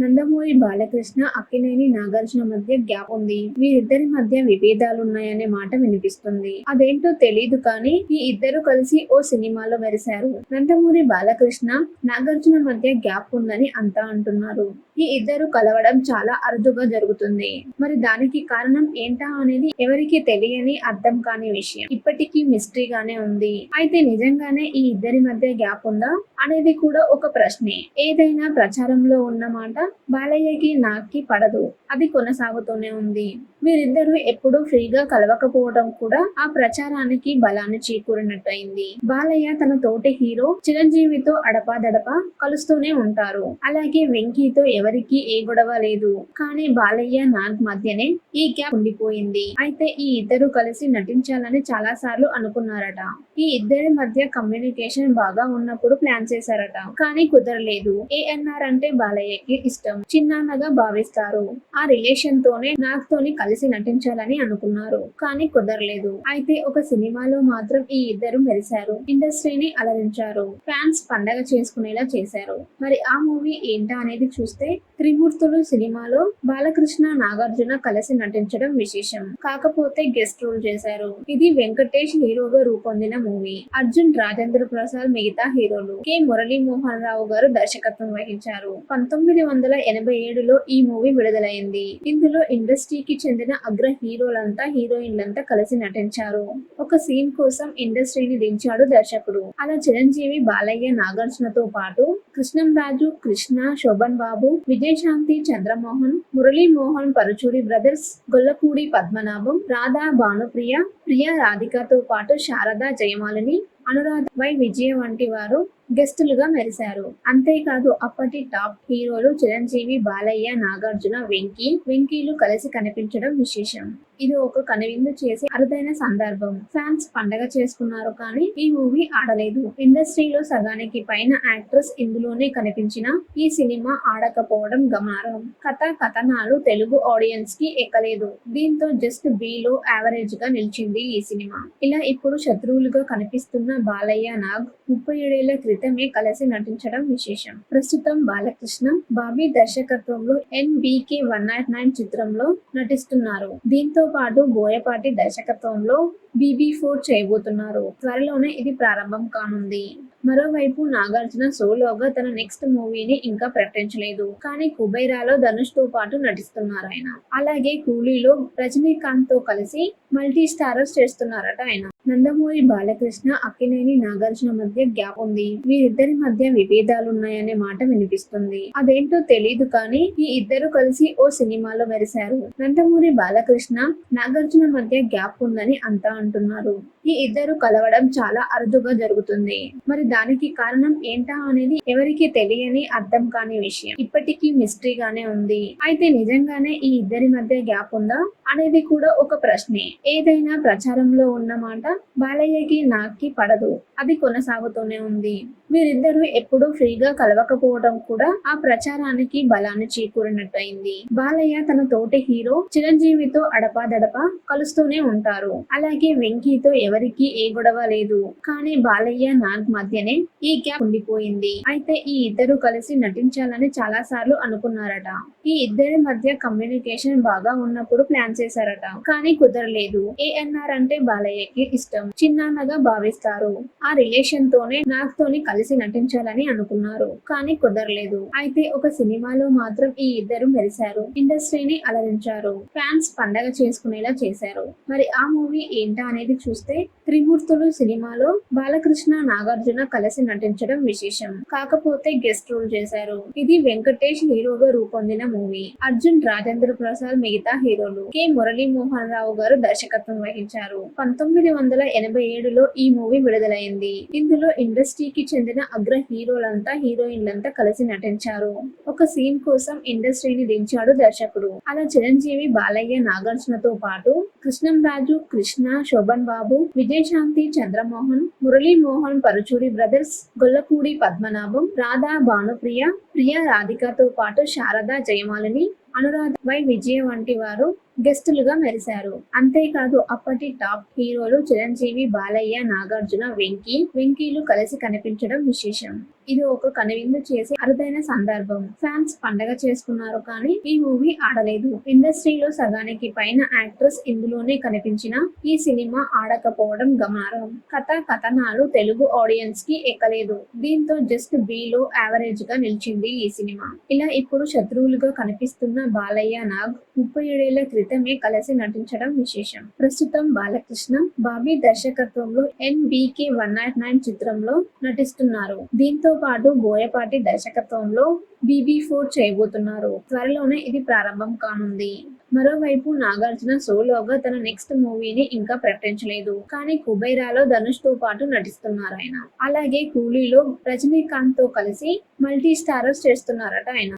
నందమూరి బాలకృష్ణ అక్కినేని నాగార్జున మధ్య గ్యాప్ ఉంది. వీరిద్దరి మధ్య విభేదాలున్నాయనే మాట వినిపిస్తుంది. అదేంటో తెలియదు కానీ ఈ ఇద్దరు కలిసి ఓ సినిమాలో మెరిశారు. నందమూరి బాలకృష్ణ నాగార్జున మధ్య గ్యాప్ ఉందని అంతా అంటున్నారు. ఈ ఇద్దరు కలవడం చాలా అరుదుగా జరుగుతుంది. మరి దానికి కారణం ఏంటా అనేది ఎవరికి తెలియని అర్థం కాని విషయం. ఇప్పటికీ మిస్టరీగానే ఉంది. అయితే నిజంగానే ఈ ఇద్దరి మధ్య గ్యాప్ ఉందా అనేది కూడా ఒక ప్రశ్నే. ఏదైనా ప్రచారంలో ఉన్న మాట బాలయ్యకి నాకి పడదు. అది కొనసాగుతూనే ఉంది. వీరిద్దరూ ఎప్పుడూ ఫ్రీగా కలవకపోవడం కూడా ఆ ప్రచారానికి బలాన్ని చేకూరినట్టయింది. బాలయ్య తన తోటి హీరో చిరంజీవితో అడపాదడపా కలుస్తూనే ఉంటారు. అలాగే వెంకీతో ఎవరికి ఏ గొడవ లేదు. కానీ బాలయ్య నాగ్ మధ్యనే ఈ గ్యాప్ ఉండిపోయింది. అయితే ఈ ఇద్దరు కలిసి నటించాలని చాలా సార్లు అనుకున్నారట. ఈ ఇద్దరి మధ్య కమ్యూనికేషన్ బాగా ఉన్నప్పుడు ప్లాన్ చేశారట. కానీ కుదరలేదు. ఏఎన్ఆర్ అంటే బాలయ్యకి ఇష్టం చిన్నాన్నగా భావిస్తారు. ఆ రిలేషన్ తోనే నాగ్తోని కలిసి నటించాలని అనుకున్నారు. కానీ కుదరలేదు. అయితే ఒక సినిమాలో మాత్రం ఈ ఇద్దరు మెరిశారు. ఇండస్ట్రీని అలరించారు. ఫ్యాన్స్ పండగ చేసుకునేలా చేశారు. మరి ఆ మూవీ ఏంటా అనేది చూస్తే త్రిమూర్తులు సినిమాలో బాలకృష్ణ నాగార్జున కలిసి నటించడం విశేషం. కాకపోతే గెస్ట్ రోల్ చేశారు. ఇది వెంకటేష్ హీరోగా రూపొందిన మూవీ. అర్జున్ రాజేంద్ర ప్రసాద్ మిగతా హీరోలు. కె. మురళీ మోహన్ రావు గారు దర్శకత్వం వహించారు. పంతొమ్మిది వందల ఎనభై ఏడులో ఈ మూవీ విడుదలైంది. ఇందులో ఇండస్ట్రీకి చెందిన అగ్ర హీరోలంతా హీరోయిన్లంతా కలిసి నటించారు. ఒక సీన్ కోసం ఇండస్ట్రీని దించాడు దర్శకుడు. అలా చిరంజీవి బాలయ్య నాగార్జునతో పాటు కృష్ణంరాజు కృష్ణ శోభన్ బాబు విజయశాంతి చంద్రమోహన్ మురళీ మోహన్ పరుచూరి బ్రదర్స్ గొల్లపూడి పద్మనాభం రాధా భానుప్రియ ప్రియ రాధికతో పాటు శారదా జయమాలిని అనురాధ వై విజయ వంటి వారు గెస్టులుగా మెరిశారు. అంతేకాదు అప్పటి టాప్ హీరోలు చిరంజీవి బాలయ్య నాగార్జున వెంకీ వెంకీలు కలిసి కనిపించడం విశేషం. ఇది ఒక కనువిందు చేసే అరుదైన సందర్భం. ఫ్యాన్స్ పండగ చేసుకున్నారు కానీ ఈ మూవీ ఆడలేదు. ఇండస్ట్రీలో సగానికి పైన యాక్ట్రెస్ ఇందులోనే కనిపించిన ఈ సినిమా ఆడకపోవడం గమనార్హం. కథ కథనాలు తెలుగు ఆడియన్స్కి ఎక్కలేదు. దీంతో జస్ట్ బీలో యావరేజ్గా నిలిచింది ఈ సినిమా. ఇలా ఇప్పుడు శత్రువులుగా కనిపిస్తున్న బాలయ్య నాగ్ ముప్పై ఏడేళ్ళ ఫలితమే కలిసి నటించడం విశేషం. ప్రస్తుతం బాలకృష్ణ బాబీ దర్శకత్వంలో ఎన్బికే వన్ నాట్ నైన్ చిత్రంలో నటిస్తున్నారు. దీంతో పాటు బోయపాటి దర్శకత్వంలో బీబీ ఫోర్ చేయబోతున్నారు. త్వరలోనే ఇది ప్రారంభం కానుంది. మరోవైపు నాగార్జున సోలోగా తన నెక్స్ట్ మూవీని ఇంకా ప్రకటించలేదు. కానీ కుబైరాలో ధనుష్తో పాటు నటిస్తున్నారు ఆయన. అలాగే కూలీలో రజనీకాంత్తో కలిసి మల్టీ స్టారర్స్ చేస్తున్నారట ఆయన. నందమూరి బాలకృష్ణ అక్కినేని నాగార్జున మధ్య గ్యాప్ ఉంది. వీరిద్దరి మధ్య విభేదాలు ఉన్నాయనే మాట వినిపిస్తుంది. అదేంటో తెలియదు కానీ ఈ ఇద్దరు కలిసి ఓ సినిమాలో మెరిశారు. నందమూరి బాలకృష్ణ నాగార్జున మధ్య గ్యాప్ ఉందని అంతా అంటున్నారు. ఈ ఇద్దరు కలవడం చాలా అరుదుగా జరుగుతుంది. మరి దానికి కారణం ఏంటా అనేది ఎవరికి తెలియని అర్థం కాని విషయం. ఇప్పటికీ మిస్టరీగానే ఉంది. అయితే నిజంగానే ఈ ఇద్దరి మధ్య గ్యాప్ ఉందా? అనేది కూడా ఒక ప్రశ్నే. ఏదైనా ప్రచారంలో ఉన్న మాట బాలయ్యకి నాకి పడదు. అది కొనసాగుతూనే ఉంది. వీరిద్దరూ ఎప్పుడూ ఫ్రీగా కలవకపోవడం కూడా ఆ ప్రచారానికి బలాన్ని చేకూరినట్టు అయింది బాలయ్య తన తోటి హీరో చిరంజీవితో అడపాదడపా కలుస్తూనే ఉంటారు. అలాగే వెంకీతో ఎవరికి ఏ గొడవ లేదు. కానీ బాలయ్య నాగ్ మధ్యనే ఈ గ్యాప్ ఉండిపోయింది. అయితే ఈ ఇద్దరు కలిసి నటించాలని చాలా సార్లు అనుకున్నారట. ఈ ఇద్దరి మధ్య కమ్యూనికేషన్ బాగా ఉన్నప్పుడు ప్లాన్ చేశారట. కానీ కుదరలేదు. ఏఎన్ఆర్ అంటే బాలయ్యకి ఇష్టం. చిన్నాన్నగా భావిస్తారు. ఆ రిలేషన్ తోనే నాగ్తోని కలిసి నటించాలని అనుకున్నారు. కానీ కుదరలేదు. అయితే ఒక సినిమాలో మాత్రం ఈ ఇద్దరు మెరిశారు. ఇండస్ట్రీని అలరించారు. ఫ్యాన్స్ పండగ చేసుకునేలా చేశారు. మరి ఆ మూవీ ఏంటా అనేది చూస్తే త్రిమూర్తులు సినిమాలో బాలకృష్ణ నాగార్జున కలిసి నటించడం విశేషం. కాకపోతే గెస్ట్ రోల్ చేశారు. ఇది వెంకటేష్ హీరోగా రూపొందిన మూవీ. అర్జున్ రాజేంద్ర ప్రసాద్ మిగతా హీరోలు. కె. మురళీమోహన్ రావు గారు దర్శకత్వం వహించారు. పంతొమ్మిది వందల ఎనభై ఏడులో ఈ మూవీ విడుదలైంది. ఇందులో ఇండస్ట్రీకి చెందిన అగ్ర హీరోలంతా హీరోయిన్లంతా కలిసి నటించారు. ఒక సీన్ కోసం ఇండస్ట్రీని దించాడు దర్శకుడు. అలా చిరంజీవి బాలయ్య నాగార్జునతో పాటు కృష్ణంరాజు కృష్ణ శోభన్ బాబు విజయశాంతి చంద్రమోహన్ మురళీమోహన్ పరుచూరి బ్రదర్స్ గొల్లపూడి పద్మనాభం రాధా భానుప్రియ ప్రియ రాధికతో పాటు శారదా జయమాలిని అనురాధ వై విజయ వంటి వారు గెస్టులుగా మెరిశారు. అంతేకాదు అప్పటి టాప్ హీరోలు చిరంజీవి బాలయ్య నాగార్జున వెంకీ వెంకీలు కలిసి కనిపించడం విశేషం. ఇది ఒక కనువిందు చేసే అరుదైన సందర్భం. ఫ్యాన్స్ పండగ చేసుకున్నారు కానీ ఈ మూవీ ఆడలేదు. ఇండస్ట్రీలో సగానికి పైన యాక్ట్రెస్ ఇందులోనే కనిపించిన ఈ సినిమా ఆడకపోవడం గమనార్హం. కథ కథనాలు తెలుగు ఆడియన్స్కి ఎక్కలేదు. దీంతో జస్ట్ బీలో యావరేజ్గా నిలిచింది ఈ సినిమా. ఇలా ఇప్పుడు శత్రువులుగా కనిపిస్తున్న బాలయ్య నాగ్ ముప్పై ఏడేళ్ళ ఫలితమే కలిసి నటించడం విశేషం. ప్రస్తుతం బాలకృష్ణ బాబీ దర్శకత్వంలో ఎన్బికే వన్ నాట్ నైన్ చిత్రంలో నటిస్తున్నారు. దీంతో పాటు బోయపాటి దర్శకత్వంలో బీబీ ఫోర్ చేయబోతున్నారు. త్వరలోనే ఇది ప్రారంభం కానుంది. మరోవైపు నాగార్జున సోలోగా తన నెక్స్ట్ మూవీని ఇంకా ప్రకటించలేదు. కానీ కుబైరాలో ధనుష్తో పాటు నటిస్తున్నారు ఆయన. అలాగే కూలీలో రజనీకాంత్తో కలిసి మల్టీ స్టారర్స్ చేస్తున్నారట ఆయన.